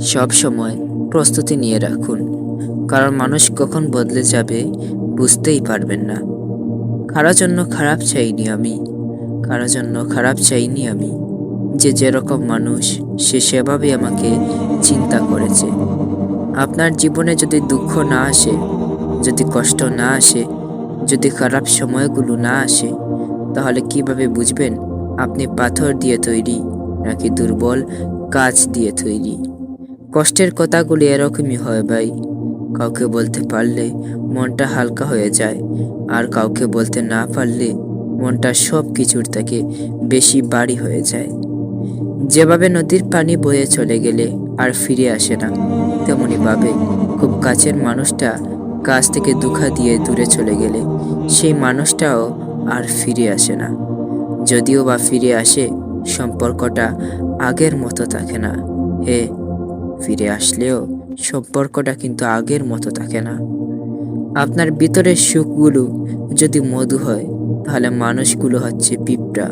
সব সময় প্রস্তুতি নিয়ে রাখুন। কারণ মানুষ কখন বদলে যাবে বুঝতেই পারবেন না। কারোর জন্য খারাপ চাইনি আমি কারোর জন্য খারাপ চাইনি আমি। যে যেরকম মানুষ, সে সেভাবে আমাকে চিন্তা করেছে। আপনার জীবনে যদি দুঃখ না আসে, যদি কষ্ট না আসে, যদি খারাপ সময়গুলো না আসে, তাহলে কীভাবে বুঝবেন? আপনি পাথর দিয়ে তৈরি নাকি দুর্বল কাজ দিয়ে তৈরি? কষ্টের কথাগুলি এরকমই হয় ভাই। কাউকে বলতে পারলে মনটা হালকা হয়ে যায়, আর কাউকে বলতে না পারলে মনটা সব কিছুর থেকে বেশি বাড়ি হয়ে যায়। যেভাবে নদীর পানি বয়ে চলে গেলে আর ফিরে আসে না, তেমনি ভাবে খুব কাছের মানুষটা কাছ থেকে দুঃখা দিয়ে দূরে চলে গেলে সেই মানুষটাও আর ফিরে আসে না। যদিও বা ফিরে আসে, সম্পর্কটা আগের মতো থাকে না। হে ফিরে আসলেও সম্পর্কটা কিন্তু আগের মতো থাকে না। আপনার ভিতরের সুখগুলো যদি মধু হয়, তাহলে মানুষগুলো হচ্ছে পিঁপড়া।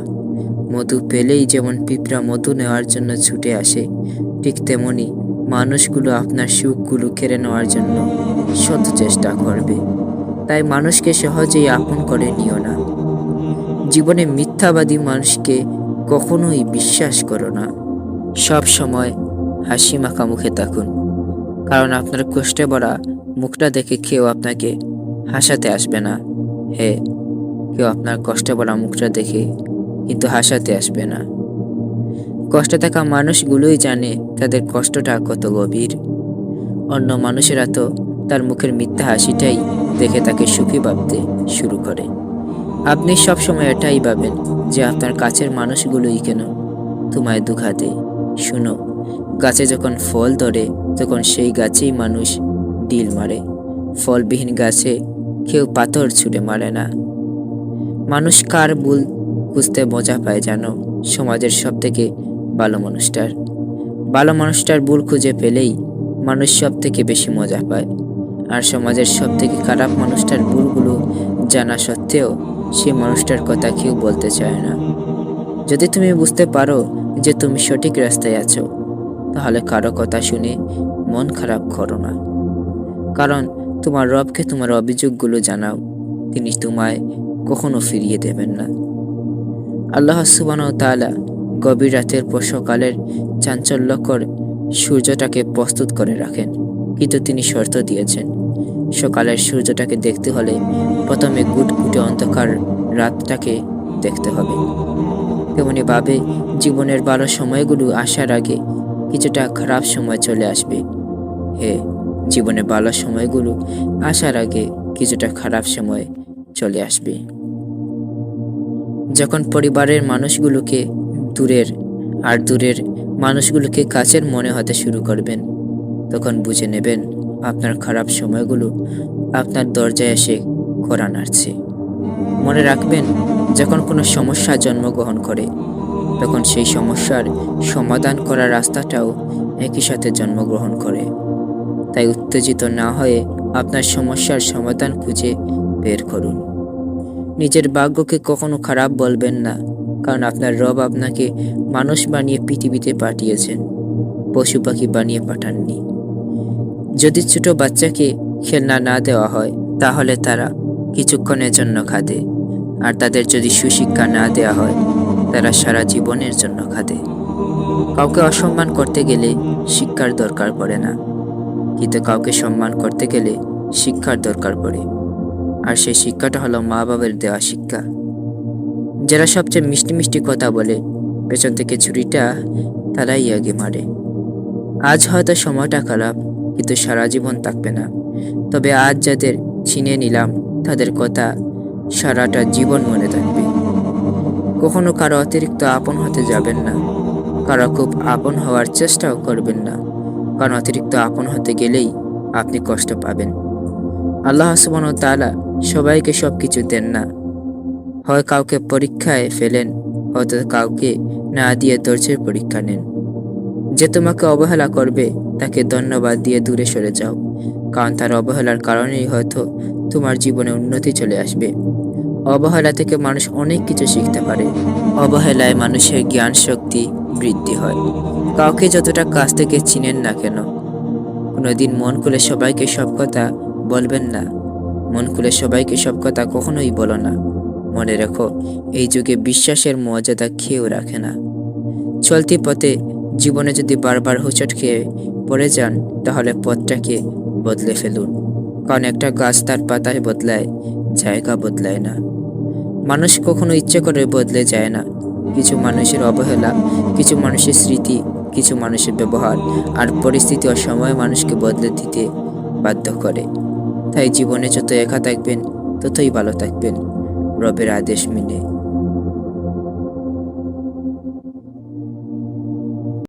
মধু পেলেই যেমন পিঁপড়া মধু নেওয়ার জন্য ছুটে আসে, ঠিক তেমনি মানুষগুলো আপনার সুখগুলো কেড়ে নেওয়ার জন্য শত চেষ্টা করবে। তাই মানুষকে সহজেই আপন করে নিও না। জীবনে মিথ্যাবাদী মানুষকে কখনোই বিশ্বাস করো না। সব সময় হাসি মাখা মুখে থাকুন। কারণ আপনার কষ্টে ভরা মুখটা দেখে কেউ আপনাকে হাসাতে আসবে না। হে, কেউ আপনার কষ্টে ভরা মুখটা দেখে কিন্তু হাসাতে আসবে না। কষ্টে থাকা মানুষগুলোই জানে তাদের কষ্টটা কত গভীর। অন্য মানুষেরা তো তার মুখের মিথ্যা হাসিটাই দেখে তাকে সুখী ভাবতে শুরু করে। আপনি সবসময় এটাই ভাবেন যে আপনার কাছের মানুষগুলোই কেন তোমায় দুঃখা দেয় শুনো গাছে যখন ফল ধরে, তখন সেই গাছেই মানুষ ডিল মারে। ফলবিহীন গাছে কেউ পাথর ছুটে মারে না। মানুষ কার ভুল খুঁজতে মজা পায় জানো? সমাজের সব থেকে ভালো মানুষটার। ভালো মানুষটার ভুল খুঁজে পেলেই মানুষ সব থেকে বেশি মজা পায়। আর সমাজের সব থেকে খারাপ মানুষটার ভুলগুলো জানা সত্ত্বেও সে মানুষটার কথা কেউ বলতে চায় না। যদি তুমি বুঝতে পারো যে তুমি সঠিক রাস্তায় আছো তাহলে কারও কথা শুনে মন খারাপ করো না। কারণ তোমার রবকে তোমার অভিযোগগুলো জানাও, তিনি তোমায় কখনো ফিরিয়ে দেবেন না। আল্লাহ সুবান তালা গভীর রাতের পর সকালের চাঞ্চল্যকর সূর্যটাকে প্রস্তুত করে রাখেন, কিন্তু তিনি শর্ত দিয়েছেন। সকালের সূর্যটাকে দেখতে হলে প্রথমে গুটগুটে অন্ধকার রাতটাকে দেখতে হবে। তেমনিভাবে জীবনের ভালো সময়গুলো আসার আগে কিছুটা খারাপ সময় চলে আসবে। হে জীবনে ভালো সময়গুলো আসার আগে কিছুটা খারাপ সময় চলে আসবে। যখন পরিবারের মানুষগুলোকে দূরের আর দূরের মানুষগুলোকে কাছের মনে হতে শুরু করবেন, তখন বুঝে নেবেন আপনার খারাপ সময়গুলো আপনার দরজায় এসে করা নাড়ছে মনে রাখবেন, যখন কোনো সমস্যা জন্মগ্রহণ করে তখন সেই সমস্যার সমাধান করার রাস্তাটাও একই সাথে জন্মগ্রহণ করে। তাই উত্তেজিত না হয়ে আপনার সমস্যার সমাধান খুঁজে বের করুন। নিজের ভাগ্যকে কখনো খারাপ বলবেন না, কারণ আপনার রব আপনাকে মানুষ বানিয়ে পৃথিবীতে পাঠিয়েছেন, পশু পাখি বানিয়ে পাঠাননি। যদি ছোট বাচ্চাকে খেলনা না দেওয়া হয়, তাহলে তারা কিছুক্ষণের জন্য খাদে, আর তাদের যদি সুশিক্ষা না দেওয়া হয় তারা সারা জীবনের জন্য খাদে। কাউকে অসম্মান করতে গেলে শিক্ষার দরকার পড়ে না। কিন্তু কাউকে সম্মান করতে গেলে শিক্ষার দরকার পড়ে। আর সেই শিক্ষাটা হলো মা বাবার দেওয়া শিক্ষা। যারা সবচেয়ে মিষ্টি মিষ্টি কথা বলে, পেছন থেকে ছুরিটা তারাই আগে মারে। আজ হয়তো সময়টা খারাপ, কিন্তু সারা জীবন থাকবে না। তবে আজ যাদের ছিনে নিলাম, তাদের কথা সারাটা জীবন মনে থাকবে কখনো কারও অতিরিক্ত আপন হতে যাবেন না। কারও খুব আপন হওয়ার চেষ্টাও করবেন না। কারণ অতিরিক্ত আপন হতে গেলেই আপনি কষ্ট পাবেন। আল্লাহ সুবান তালা সবাইকে সব কিছু দেন না। হয় কাউকে পরীক্ষায় ফেলেন হয়তো কাউকে না দিয়ে ধৈর্যের পরীক্ষা নেন। যে তোমাকে অবহেলা করবে, তাকে ধন্যবাদ দিয়ে দূরে সরে যাও। কারণ তার অবহেলার কারণেই হয়তো তোমার জীবনে উন্নতি চলে আসবে। অবহেলা থেকে মানুষ অনেক কিছু শিখতে পারে। অবহেলায় মানুষের জ্ঞান শক্তি বৃদ্ধি হয়। কাউকে যতটা কাছ থেকে চিনেন না কেন, কোনোদিন মন খুলে সবাইকে সব কথা বলবেন না। মন খুলে সবাইকে সব কথা কখনোই বলো না। মনে রেখো, এই যুগে বিশ্বাসের মর্যাদা খেয়েও রাখে না। চলতি পথে জীবনে যদি বারবার হোঁচট খেয়ে পড়ে যান, তাহলে পথটাকে বদলে ফেলুন। কারণ একটা গাছ তার পাতায় বদলায় জায়গা বদলায় না। মানুষ কখনো ইচ্ছে করে বদলে যায় না। কিছু মানুষের অবহেলা, কিছু মানুষের স্মৃতি, কিছু মানুষের ব্যবহার আর পরিস্থিতি ও সময় মানুষকে বদলে দিতে বাধ্য করে। তাই জীবনে যত একা থাকবেন, ততই ভালো থাকবেন। রবের আদেশ মেনে।